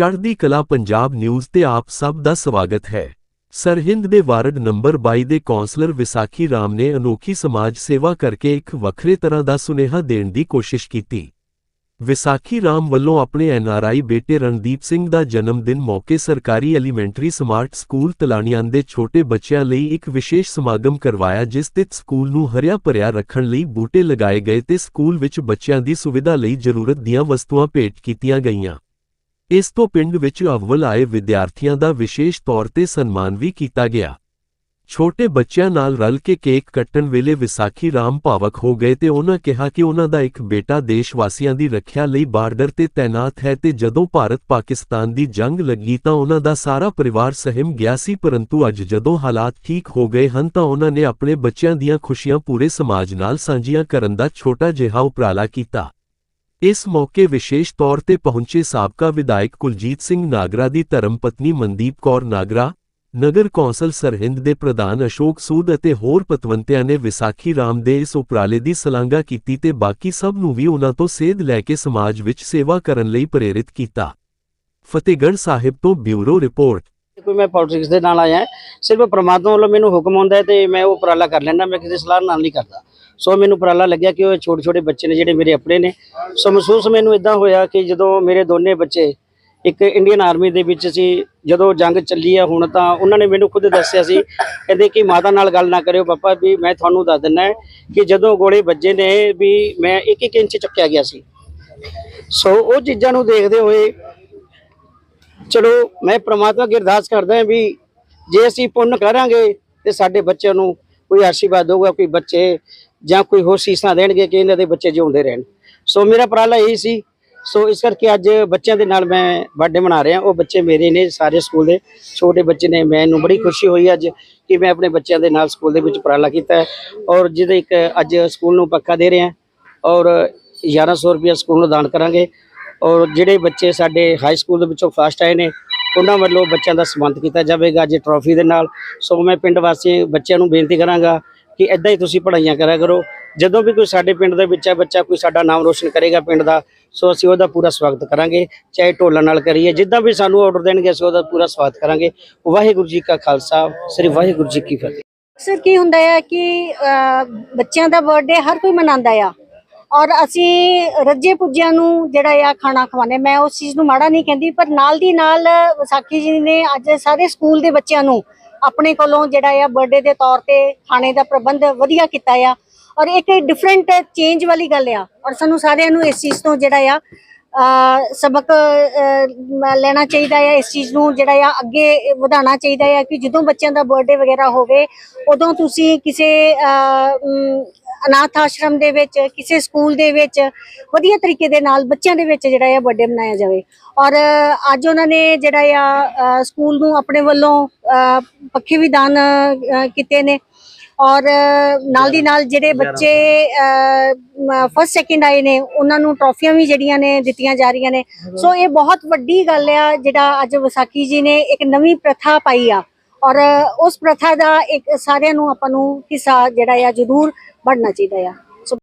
ਚੜ੍ਹਦੀ ਕਲਾ ਪੰਜਾਬ ਨਿਊਜ਼ ਤੇ ਆਪ ਸਭ ਦਾ ਸਵਾਗਤ ਹੈ। ਸਰਹਿੰਦ ਦੇ ਵਾਰਡ ਨੰਬਰ 22 ਦੇ ਕੌਂਸਲਰ ਵਿਸਾਖੀ ਰਾਮ ਨੇ ਅਨੋਖੀ ਸਮਾਜ ਸੇਵਾ ਕਰਕੇ ਇੱਕ ਵੱਖਰੇ ਤਰ੍ਹਾਂ ਦਾ ਸੁਨੇਹਾ ਦੇਣ ਦੀ ਕੋਸ਼ਿਸ਼ ਕੀਤੀ। ਵਿਸਾਖੀ ਰਾਮ ਵੱਲੋਂ ਆਪਣੇ ਐਨਆਰਆਈ ਬੇਟੇ ਰਣਦੀਪ ਸਿੰਘ ਦਾ ਜਨਮ ਦਿਨ ਮੌਕੇ ਸਰਕਾਰੀ ਐਲੀਮੈਂਟਰੀ ਸਮਾਰਟ ਸਕੂਲ ਤਲਾਣੀਆਂ ਦੇ ਛੋਟੇ ਬੱਚਿਆਂ ਲਈ ਇੱਕ ਵਿਸ਼ੇਸ਼ ਸਮਾਗਮ ਕਰਵਾਇਆ ਜਿਸ ਤੇ ਸਕੂਲ ਨੂੰ ਹਰਿਆ ਭਰਿਆ ਰੱਖਣ ਲਈ ਬੂਟੇ ਲਗਾਏ ਗਏ ਤੇ ਸਕੂਲ ਵਿੱਚ ਬੱਚਿਆਂ ਦੀ ਸੁਵਿਧਾ ਲਈ ਜ਼ਰੂਰਤ ਦੀਆਂ ਵਸਤੂਆਂ ਭੇਟ ਕੀਤੀਆਂ ਗਈਆਂ। ਇਸ ਤੋਂ ਪਿੰਡ ਵਿੱਚ ਅਵਲ ਆਏ ਵਿਦਿਆਰਥੀਆਂ ਦਾ ਵਿਸ਼ੇਸ਼ ਤੌਰ ਤੇ ਸਨਮਾਨ ਵੀ ਕੀਤਾ ਗਿਆ। ਛੋਟੇ ਬੱਚਿਆਂ ਨਾਲ ਰਲ ਕੇ ਕੇਕ ਕੱਟਣ ਵੇਲੇ ਵਿਸਾਖੀ ਰਾਮ ਭਾਵਕ ਹੋ ਗਏ ਤੇ ਉਹਨਾਂ ਕਿਹਾ ਕਿ ਉਹਨਾਂ ਦਾ ਇੱਕ ਬੇਟਾ ਦੇਸ਼ ਵਾਸੀਆਂ ਦੀ ਰੱਖਿਆ ਲਈ ਬਾਰਡਰ ਤੇ ਤਾਇਨਾਤ ਹੈ ਤੇ ਜਦੋਂ ਭਾਰਤ ਪਾਕਿਸਤਾਨ ਦੀ ਜੰਗ ਲੱਗੀ ਤਾਂ ਉਹਨਾਂ ਦਾ ਸਾਰਾ ਪਰਿਵਾਰ ਸਹਿਮ ਗਿਆ ਸੀ ਪਰੰਤੂ ਅੱਜ ਜਦੋਂ ਹਾਲਾਤ ਠੀਕ ਹੋ ਗਏ ਹਨ ਤਾਂ ਉਹਨਾਂ ਨੇ ਆਪਣੇ ਬੱਚਿਆਂ ਦੀਆਂ ਖੁਸ਼ੀਆਂ ਪੂਰੇ ਸਮਾਜ ਨਾਲ ਸਾਂਝੀਆਂ ਕਰਨ ਦਾ ਛੋਟਾ ਜਿਹਾ ਉਪਰਾਲਾ ਕੀਤਾ। ਇਸ ਮੌਕੇ ਵਿਸ਼ੇਸ਼ ਤੌਰ ਤੇ ਪਹੁੰਚੇ ਸਾਬਕਾ ਵਿਧਾਇਕ ਕੁਲਜੀਤ ਸਿੰਘ ਨਾਗਰਾ ਦੀ ਧਰਮਪਤਨੀ ਮਨਦੀਪ ਕੌਰ ਨਾਗਰਾ, ਨਗਰ ਕੌਂਸਲ ਸਰਹਿੰਦ ਦੇ ਪ੍ਰਧਾਨ ਅਸ਼ੋਕ ਸੂਦ ਅਤੇ ਹੋਰ ਪਤਵੰਤਿਆਂ ਨੇ ਵਿਸਾਖੀ ਰਾਮ ਦੇ ਇਸ ਉਪਰਾਲੇ ਦੀ ਸ਼ਲਾਘਾ ਕੀਤੀ ਤੇ ਬਾਕੀ ਸਭ ਨੂੰ ਵੀ ਉਹਨਾਂ ਤੋਂ ਸੇਧ ਲੈ ਕੇ ਸਮਾਜ ਵਿੱਚ ਸੇਵਾ ਕਰਨ ਲਈ ਪ੍ਰੇਰਿਤ ਕੀਤਾ। ਫਤਿਹਗੜ੍ਹ ਸਾਹਿਬ ਤੋਂ ਬਿਊਰੋ ਰਿਪੋਰਟ। ਕੋਈ ਮੈਂ ਪੋਲਿਟਿਕਸ ਦੇ ਨਾਲ ਆਇਆ, ਸਿਰਫ ਪ੍ਰਮਾਤਮਾ ਵੱਲੋਂ ਮੈਨੂੰ ਹੁਕਮ ਆਉਂਦਾ ਤੇ ਮੈਂ ਉਹ ਉਪਰਾਲਾ ਕਰ ਲੈਂਦਾ, ਮੈਂ ਕਿਸੇ ਸਲਾਹ ਨਾਲ ਨਹੀਂ ਕਰਦਾ। ਸੋ ਮੈਨੂੰ ਉਪਰਾਲਾ ਲੱਗਿਆ ਕਿ ਉਹ ਛੋਟੇ ਛੋਟੇ ਬੱਚੇ ਨੇ ਜਿਹੜੇ ਮੇਰੇ ਆਪਣੇ ਨੇ। ਸੋ ਮਹਿਸੂਸ ਮੈਨੂੰ ਇਦਾਂ ਹੋਇਆ ਕਿ ਜਦੋਂ ਮੇਰੇ ਦੋਨੇ ਬੱਚੇ ਇੱਕ ਇੰਡੀਅਨ ਆਰਮੀ ਦੇ ਵਿੱਚ ਸੀ, ਜਦੋਂ ਜੰਗ ਚੱਲੀ ਆ ਹੁਣ ਤਾਂ ਉਹਨਾਂ ਨੇ ਮੈਨੂੰ ਖੁਦ ਦੱਸਿਆ ਸੀ, ਕਹਿੰਦੇ ਕਿ ਮਾਤਾ ਨਾਲ ਗੱਲ ਨਾ ਕਰਿਓ ਪਾਪਾ ਵੀ ਮੈਂ ਤੁਹਾਨੂੰ ਦੱਸ ਦਿੰਦਾ ਕਿ ਜਦੋਂ ਗੋਲੇ ਵੱਜੇ ਨੇ ਵੀ ਮੈਂ ਇੱਕ ਇੱਕ ਇੰਚ ਚੱਕਿਆ ਗਿਆ ਸੀ। ਸੋ ਉਹ ਚੀਜ਼ਾਂ ਨੂੰ ਦੇਖਦੇ ਹੋਏ ਚਲੋ ਮੈਂ ਪ੍ਰਮਾਤਮਾ ਅੱਗੇ ਅਰਦਾਸ ਕਰਦਾ ਹਾਂ ਵੀ ਜੇ ਅਸੀਂ ਪੁੰਨ ਕਰਾਂਗੇ ਤੇ ਸਾਡੇ ਬੱਚਿਆਂ ਨੂੰ ਕੋਈ ਆਸ਼ੀਰਵਾਦ ਦੇਊਗਾ, ਕੋਈ ਬੱਚੇ ਜਾਂ ਕੋਈ ਹੋਰ ਸੀਸਾਂ ਦੇਣਗੇ ਕਿ ਇਹਨਾਂ ਦੇ ਬੱਚੇ ਜਿਉਂਦੇ ਰਹਿਣ। ਸੋ ਮੇਰਾ ਉਪਰਾਲਾ ਇਹੀ ਸੀ। ਸੋ ਇਸ ਕਰਕੇ ਅੱਜ ਬੱਚਿਆਂ ਦੇ ਨਾਲ ਮੈਂ ਬਰਥਡੇ ਮਨਾ ਰਿਹਾ। ਉਹ ਬੱਚੇ ਮੇਰੇ ਨੇ ਸਾਰੇ ਸਕੂਲ ਦੇ ਛੋਟੇ ਬੱਚੇ ਨੇ। ਮੈਨੂੰ ਬੜੀ ਖੁਸ਼ੀ ਹੋਈ ਅੱਜ ਕਿ ਮੈਂ ਆਪਣੇ ਬੱਚਿਆਂ ਦੇ ਨਾਲ ਸਕੂਲ ਦੇ ਵਿੱਚ ਉਪਰਾਲਾ ਕੀਤਾ ਔਰ ਜਿਹਦੇ ਇੱਕ ਅੱਜ ਸਕੂਲ ਨੂੰ ਪੱਕਾ ਦੇ ਰਿਹਾ ਹਾਂ। ਔਰ 1100 ਰੁਪਏ ਸਕੂਲ ਨੂੰ ਦਾਨ ਕਰਾਂਗੇ। ਔਰ ਜਿਹੜੇ ਬੱਚੇ ਸਾਡੇ ਹਾਈ ਸਕੂਲ ਦੇ ਵਿੱਚੋਂ ਫਸਟ ਆਏ ਨੇ, ਉਹਨਾਂ ਵੱਲੋਂ ਬੱਚਿਆਂ ਦਾ ਸਨਮਾਨਿਤ ਕੀਤਾ ਜਾਵੇਗਾ ਅੱਜ ਟਰੋਫੀ ਦੇ ਨਾਲ। ਸੋ ਮੈਂ ਪਿੰਡ ਵਾਸੀ ਬੱਚਿਆਂ ਨੂੰ ਬੇਨਤੀ ਕਰਾਂਗਾ ਕਿ ਇਦਾਂ ਹੀ ਤੁਸੀਂ ਪੜ੍ਹਾਈਆਂ ਕਰਿਆ ਕਰੋ। ਜਦੋਂ ਵੀ ਕੋਈ ਸਾਡੇ ਪਿੰਡ ਦੇ ਵਿੱਚ ਹੈ ਬੱਚਾ, ਕੋਈ ਸਾਡਾ ਨਾਮ ਰੋਸ਼ਨ ਕਰੇਗਾ ਪਿੰਡ ਦਾ, ਸੋ ਅਸੀਂ ਉਹਦਾ ਪੂਰਾ ਸਵਾਗਤ ਕਰਾਂਗੇ। ਚਾਹੇ ਢੋਲਾਂ ਨਾਲ ਕਰੀਏ, ਜਿੱਦਾਂ ਵੀ ਸਾਨੂੰ ਆਰਡਰ ਦੇਣਗੇ, ਅਸੀਂ ਉਹਦਾ ਪੂਰਾ ਸਵਾਗਤ ਕਰਾਂਗੇ। ਵਾਹਿਗੁਰੂ ਜੀ ਕਾ ਖਾਲਸਾ, ਸ੍ਰੀ ਵਾਹਿਗੁਰੂ ਜੀ ਕੀ ਫਤਿਹ। ਅਕਸਰ ਕੀ ਹੁੰਦਾ ਹੈ ਕਿ ਬੱਚਿਆਂ ਦਾ ਬਰਥਡੇ ਹਰ ਕੋਈ ਮਨਾਉਂਦਾ ਆ। ਔਰ ਅਸੀਂ ਰੱਜੇ ਪੁੱਜਿਆਂ ਨੂੰ ਜਿਹੜਾ ਆ ਖਾਣਾ ਖਵਾਉਂਦੇ ਮੈਂ ਉਸ ਚੀਜ਼ ਨੂੰ ਮਾੜਾ ਨਹੀਂ ਕਹਿੰਦੀ, ਪਰ ਨਾਲ ਦੀ ਨਾਲ ਵਿਸਾਖੀ ਜੀ ਨੇ ਅੱਜ ਸਾਰੇ ਸਕੂਲ ਦੇ ਬੱਚਿਆਂ ਨੂੰ ਆਪਣੇ ਕੋਲੋਂ ਜਿਹੜਾ ਆ ਬਰਥਡੇ ਦੇ ਤੌਰ ਤੇ ਖਾਣੇ ਦਾ ਪ੍ਰਬੰਧ ਵਧੀਆ ਕੀਤਾ ਆ। ਔਰ ਇੱਕ ਡਿਫਰੈਂਟ ਚੇਂਜ ਵਾਲੀ ਗੱਲ ਆ। ਔਰ ਸਾਨੂੰ ਸਾਰਿਆਂ ਨੂੰ ਇਸ ਚੀਜ਼ ਤੋਂ ਜਿਹੜਾ ਆ ਸਬਕ ਲੈਣਾ ਚਾਹੀਦਾ ਹੈ, ਇਸ ਚੀਜ਼ ਨੂੰ ਜਿਹੜਾ ਆ, ਅੱਗੇ ਵਧਾਉਣਾ ਚਾਹੀਦਾ ਹੈ ਕਿ ਜਦੋਂ ਬੱਚਿਆਂ ਦਾ ਬਰਥਡੇ ਵਗੈਰਾ ਹੋਵੇ, ਉਦੋਂ ਤੁਸੀਂ ਕਿਸੇ ਅਨਾਥ ਆਸ਼ਰਮ ਦੇ ਵਿੱਚ, ਕਿਸੇ ਸਕੂਲ ਦੇ ਵਿੱਚ, ਵਧੀਆ ਤਰੀਕੇ ਦੇ ਨਾਲ ਬੱਚਿਆਂ ਦੇ ਵਿੱਚ ਜਿਹੜਾ ਆ ਬਰਥਡੇ ਮਨਾਇਆ ਜਾਵੇ। ਔਰ ਅੱਜ ਉਹਨਾਂ ਨੇ ਜਿਹੜਾ ਆ ਸਕੂਲ ਨੂੰ ਆਪਣੇ ਵੱਲੋਂ ਪੱਖੇ ਵੀ ਦਾਨ ਕੀਤੇ ਨੇ। ਔਰ ਨਾਲ ਦੀ ਨਾਲ ਜਿਹੜੇ ਬੱਚੇ ਫਸਟ ਸੈਕਿੰਡ ਆਏ ਨੇ ਉਹਨਾਂ ਨੂੰ ਟਰੋਫੀਆਂ ਵੀ ਜਿਹੜੀਆਂ ਨੇ ਦਿੱਤੀਆਂ ਜਾ ਰਹੀਆਂ ਨੇ। ਸੋ ਇਹ ਬਹੁਤ ਵੱਡੀ ਗੱਲ ਆ ਜਿਹੜਾ ਅੱਜ ਵਿਸਾਖੀ ਜੀ ਨੇ ਇੱਕ ਨਵੀਂ ਪ੍ਰਥਾ ਪਾਈ ਆ। ਔਰ ਉਸ ਪ੍ਰਥਾ ਦਾ ਇੱਕ ਸਾਰਿਆਂ ਨੂੰ ਆਪਾਂ ਨੂੰ ਹਿੱਸਾ ਜਿਹੜਾ ਆ ਜ਼ਰੂਰ ਬਣਨਾ ਚਾਹੀਦਾ ਆ।